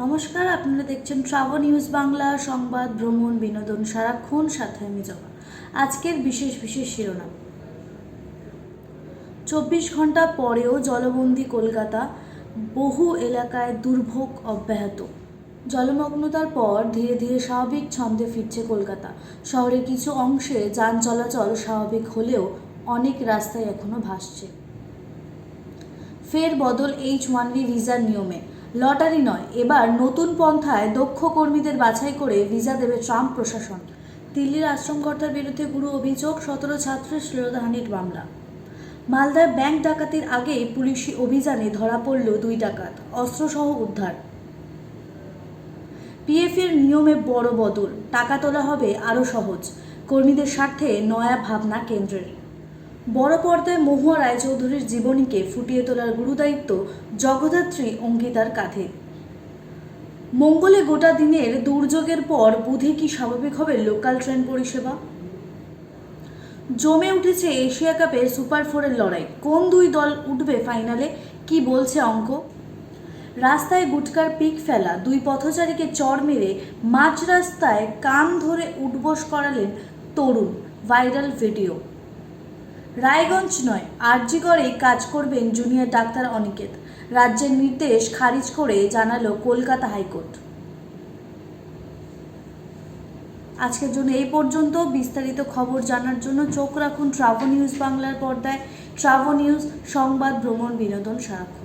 নমস্কার, আপনারা দেখছেন ট্রাভো নিউজ বাংলা, সংবাদ, ভ্রমণ, বিনোদন, সারাক্ষণ সাথে আমি জমা আজকের বিশেষ বিশেষ শিরোনাম। চব্বিশ ঘণ্টা পরেও জলবন্দি কলকাতা বহু এলাকায় দুর্ভোগ অব্যাহত। জলমগ্নতার পর ধীরে ধীরে স্বাভাবিক ছন্দে ফিরছে কলকাতা। শহরে কিছু অংশে যান চলাচল স্বাভাবিক হলেও অনেক রাস্তায় এখনও ভাসছে। ফের বদল এইচ ওয়ান বি ভিসার নিয়মে। লটারি নয়, এবার নতুন পন্থায় দক্ষ কর্মীদের বাছাই করে ভিসা দেবে ট্রাম্প প্রশাসন। দিল্লির আশ্রমকর্তার বিরুদ্ধে গুরু অভিযোগ, সতেরো ছাত্রের শ্লীলতাহানির মামলা। মালদায় ব্যাংক ডাকাতির আগে পুলিশি অভিযানে ধরা পড়ল দুই ডাকাত, অস্ত্রসহ উদ্ধার। পিএফের নিয়মে বড় বদল, টাকা তোলা হবে আরও সহজ, কর্মীদের স্বার্থে নয়া ভাবনা কেন্দ্রের। বড় পর্দায় মহুয়া রায়চৌধুরীর জীবনীকে ফুটিয়ে তোলার গুরুদায়িত্ব জগদ্ধাত্রী অঙ্কিতার কাঁধে। মঙ্গলে গোটা দিনের দুর্যোগের পর বুধে কি স্বাভাবিক হবে লোকাল ট্রেন পরিষেবা? জমে উঠেছে এশিয়া কাপের সুপার ফোরের লড়াই। কোন দুই দল উঠবে ফাইনালে, কি বলছে অঙ্ক? রাস্তায় গুটকার পিক ফেলা, দুই পথচারীকে চড় মেরে মাঝ রাস্তায় কান ধরে উঠবোস করালেন তরুণ, ভাইরাল ভিডিও। রায়গঞ্জ নয় আরজি করেই কাজ করবেন জুনিয়র ডাক্তার অনিকেত। রাজ্যের নির্দেশ খারিজ করে জানালো কলকাতা হাইকোর্ট। আজকের জন্য এই পর্যন্ত। বিস্তারিত খবর জানার জন্য চোখ রাখুন ট্রাভো নিউজ বাংলার পর্দায়। ট্রাভো নিউজ, সংবাদ, ভ্রমণ, বিনোদন সারাক্ষণ।